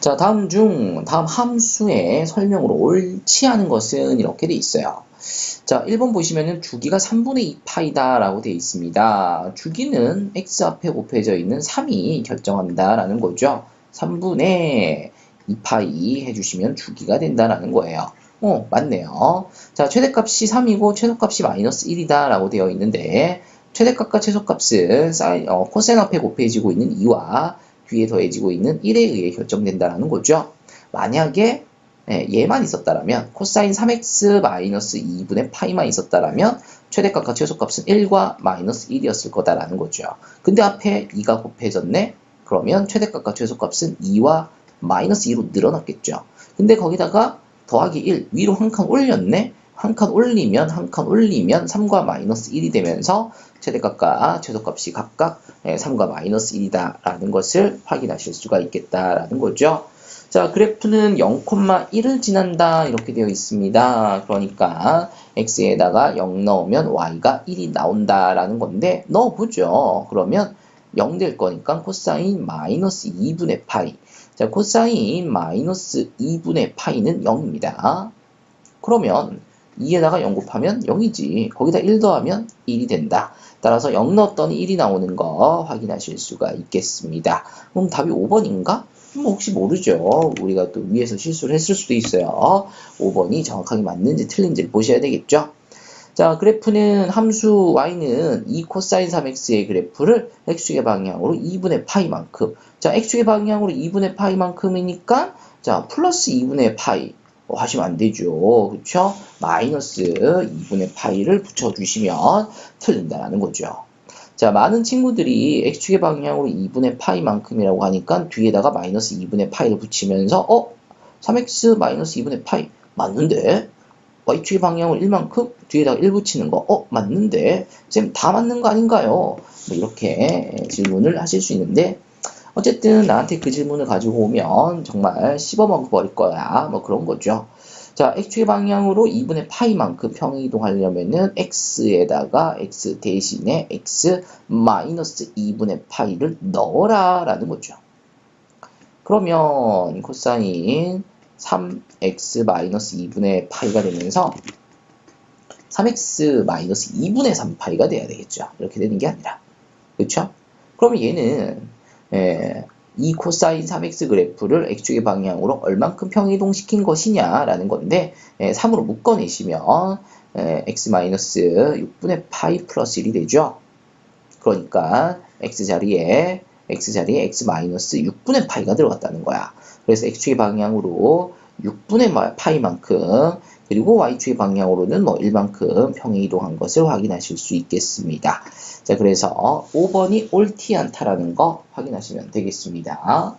자, 다음 중 다음 함수의 설명으로 옳지 않은 것은 이렇게 돼 있어요. 자, 1번 보시면은 주기가 3분의 2파이다 라고 되어 있습니다. 주기는 x 앞에 곱해져 있는 3이 결정한다 라는 거죠. 3분의 2파이 해주시면 주기가 된다라는 거예요. 어, 맞네요. 자, 최대값이 3이고 최소값이 마이너스 1이다 라고 되어 있는데 최대값과 최소값은 사인, 어, 코사인 앞에 곱해지고 있는 2와 뒤에 더해지고 있는 1에 의해 결정된다라는 거죠. 만약에 예, 얘만 있었다라면 코사인 3x 마이너스 2분의 파이만 있었다라면 최대값과 최소값은 1과 마이너스 1이었을 거다라는 거죠. 근데 앞에 2가 곱해졌네? 그러면 최대값과 최소값은 2와 마이너스 2로 늘어났겠죠. 근데 거기다가 더하기 1 위로 한 칸 올렸네? 한 칸 올리면 한 칸 올리면 3과 마이너스 1이 되면서 최대값과 최소값이 각각 3과 예, 마이너스 1이다 라는 것을 확인하실 수가 있겠다라는 거죠. 자, 그래프는 0,1을 지난다 이렇게 되어 있습니다. 그러니까 x에다가 0 넣으면 y가 1이 나온다라는 건데 넣어보죠. 그러면 0 될 거니까 코사인 마이너스 2분의 파이. 자, 코사인 마이너스 2분의 파이는 0입니다. 그러면 2에다가 0 곱하면 0이지. 거기다 1 더하면 1이 된다. 따라서 0 넣었더니 1이 나오는 거 확인하실 수가 있겠습니다. 그럼 답이 5번인가? 뭐 혹시 모르죠. 우리가 또 위에서 실수를 했을 수도 있어요. 5번이 정확하게 맞는지 틀린지를 보셔야 되겠죠. 자, 그래프는 함수 y는 2 코사인 3x의 그래프를 x축의 방향으로 2분의 파이만큼. 자, x축의 방향으로 2분의 파이만큼이니까 자, 플러스 2분의 파이. 뭐 하시면 안 되죠. 그쵸? 마이너스 2분의 파이를 붙여주시면 틀린다는 거죠. 자, 많은 친구들이 x축의 방향으로 2분의 파이만큼이라고 하니까 뒤에다가 마이너스 2분의 파이를 붙이면서 어? 3x 마이너스 2분의 파이 맞는데? y축의 방향으로 1만큼 뒤에다가 1 붙이는 거 어? 맞는데? 쌤 다 맞는 거 아닌가요? 뭐 이렇게 질문을 하실 수 있는데 어쨌든 나한테 그 질문을 가지고 오면 정말 씹어먹어 버릴 거야. 뭐 그런 거죠. 자, x축의 방향으로 2분의 파이만큼 평이동하려면은 x에다가 x 대신에 x 마이너스 2분의 파이를 넣어라 라는 거죠. 그러면 코사인 3x 마이너스 2분의 파이가 되면서 3x 마이너스 2분의 3파이가 돼야 되겠죠. 이렇게 되는 게 아니라. 그렇죠? 그러면 얘는 예, 이 코사인 3x 그래프를 x축의 방향으로 얼만큼 평이동시킨 것이냐라는 건데 예, 3으로 묶어내시면 예, x-6분의 파이 플러스 1이 되죠. 그러니까 x자리에 x자리에 x-6분의 파이가 들어갔다는 거야. 그래서 x축의 방향으로 6분의 파이만큼 그리고 y축의 방향으로는 뭐 1만큼 평이 이동한 것을 확인하실 수 있겠습니다. 자, 그래서 5번이 옳지 않다라는 거 확인하시면 되겠습니다.